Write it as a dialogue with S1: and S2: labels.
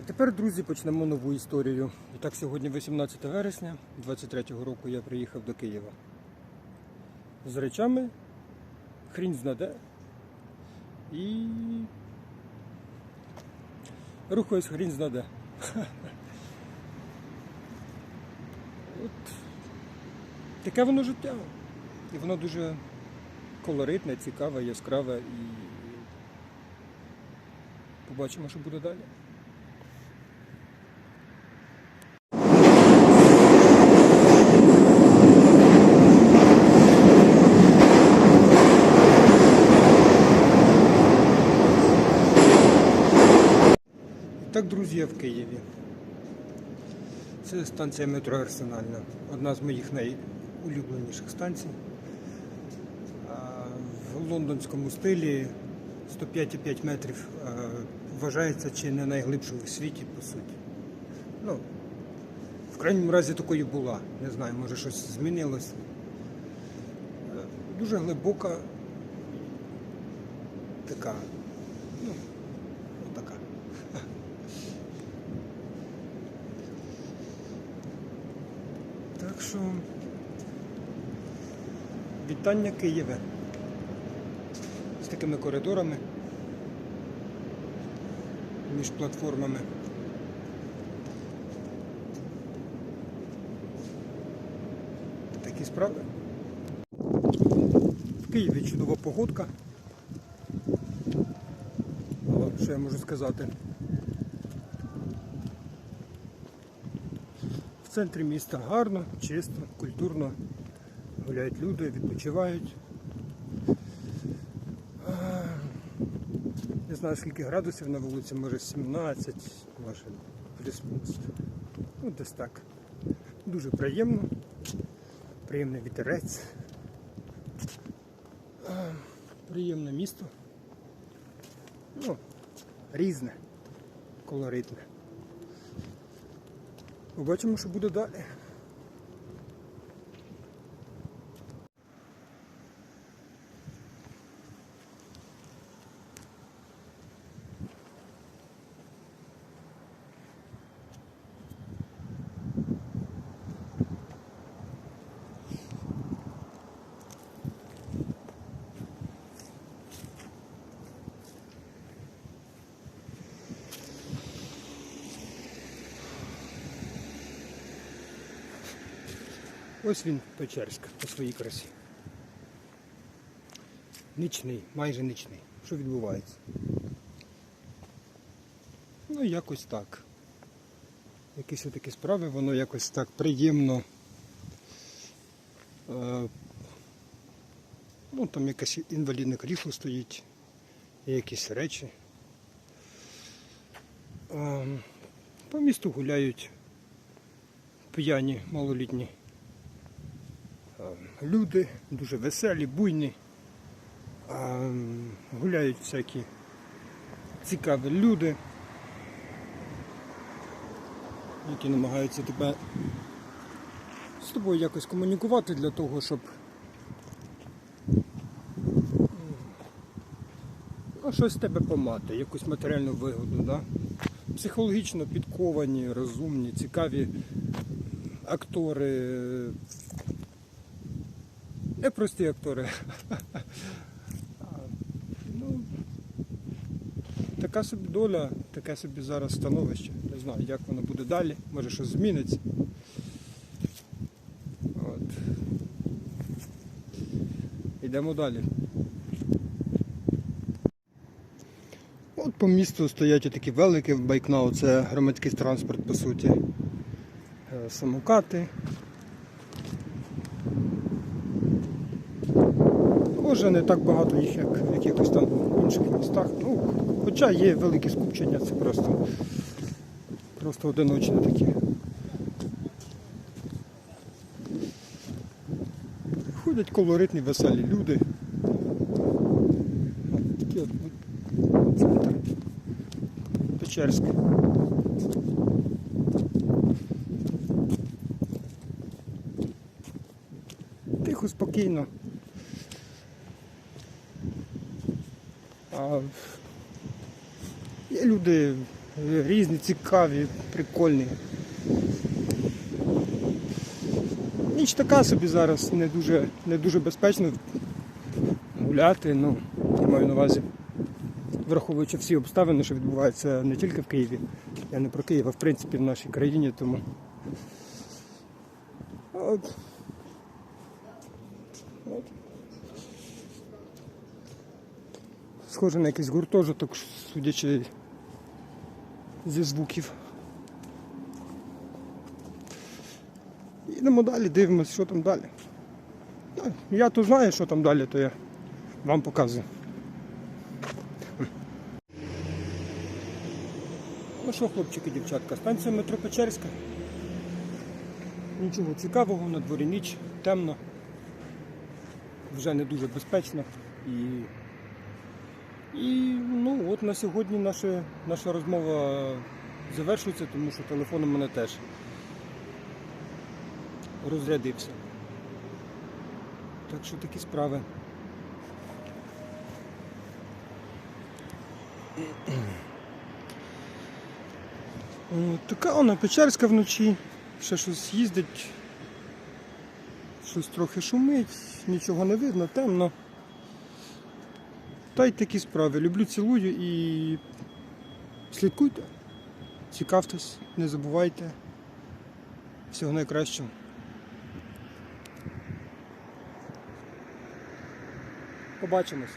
S1: А тепер, друзі, почнемо нову історію. І так, сьогодні 18 вересня 23-го року я приїхав до Києва. З речами хрінь знаде. І рухаюсь хрінь знаде. От таке воно життя. І воно дуже колоритне, цікаве, яскраве і побачимо, що буде далі. Так, друзі, в Києві. Це станція метро Арсенальна. Одна з моїх найулюбленіших станцій. В лондонському стилі 105,5 метрів вважається чи не найглибшою в світі, по суті. Ну, в крайньому разі такою була. Не знаю, може щось змінилось. Е, Дуже глибока така. Ну, така. Що вітання Києве з такими коридорами між платформами. Такі справи. В Києві чудова погодка. Що я можу сказати? В центрі міста гарно, чисто, культурно. Гуляють люди, відпочивають. Не знаю скільки градусів на вулиці, може 17, може плюс-мінус. Ну, десь так. Дуже приємно. Приємний вітерець. Приємне місто. Ну, різне, колоритне. Побачимо, що буде далі. Ось він Печерськ по своїй красі. Нічний, майже нічний. Що відбувається? Ну, якось так. Якісь такі справи, воно якось так приємно. Е, ну, там якесь інвалідне крісло стоїть, якісь речі. Е, по місту гуляють п'яні малолітні люди, дуже веселі, буйні. Е, Гуляють всякі цікаві люди, які намагаються тебе з тобою якось комунікувати для того, щоб ну, щось тебе помати, якусь матеріальну вигоду. Да? Психологічно підковані, розумні, цікаві актори. Не прості актори. Ну, така собі доля, таке собі зараз становище. Не знаю, як воно буде далі, може щось зміниться. От. Йдемо далі. От по місту стоять такі великі байкнау, це громадський транспорт по суті. Е, Самокати. Може не так багато їх, як в якихось там інших містах. Ну, хоча є великі скупчення, це просто, просто одиночні такі. Ходять колоритні, веселі люди. Такі от центр Печерськ. Тихо, спокійно. Є люди різні, цікаві, прикольні. Ніч така собі зараз не дуже, не дуже безпечно гуляти. Ну, я маю на увазі, враховуючи всі обставини, що відбуваються не тільки в Києві. Я не про Київ, а в принципі в нашій країні, тому. Схоже на якийсь гуртожиток, судячи зі звуків. Їдемо далі, дивимося, що там далі. Я то знаю, що там далі, то я вам показую. Ну що, хлопчики, дівчатка, станція метро Печерська. Нічого цікавого, на дворі ніч, темно, вже не дуже безпечно. І, і ну, от на сьогодні наша, наша розмова завершується, тому що телефон у мене теж розрядився. Так що такі справи. Така вона Печерська вночі, ще щось їздить, щось трохи шумить, нічого не видно, темно. Та такі справи. Люблю, цілую і слідкуйте, цікавтесь, не забувайте. Всього найкращого. Побачимось.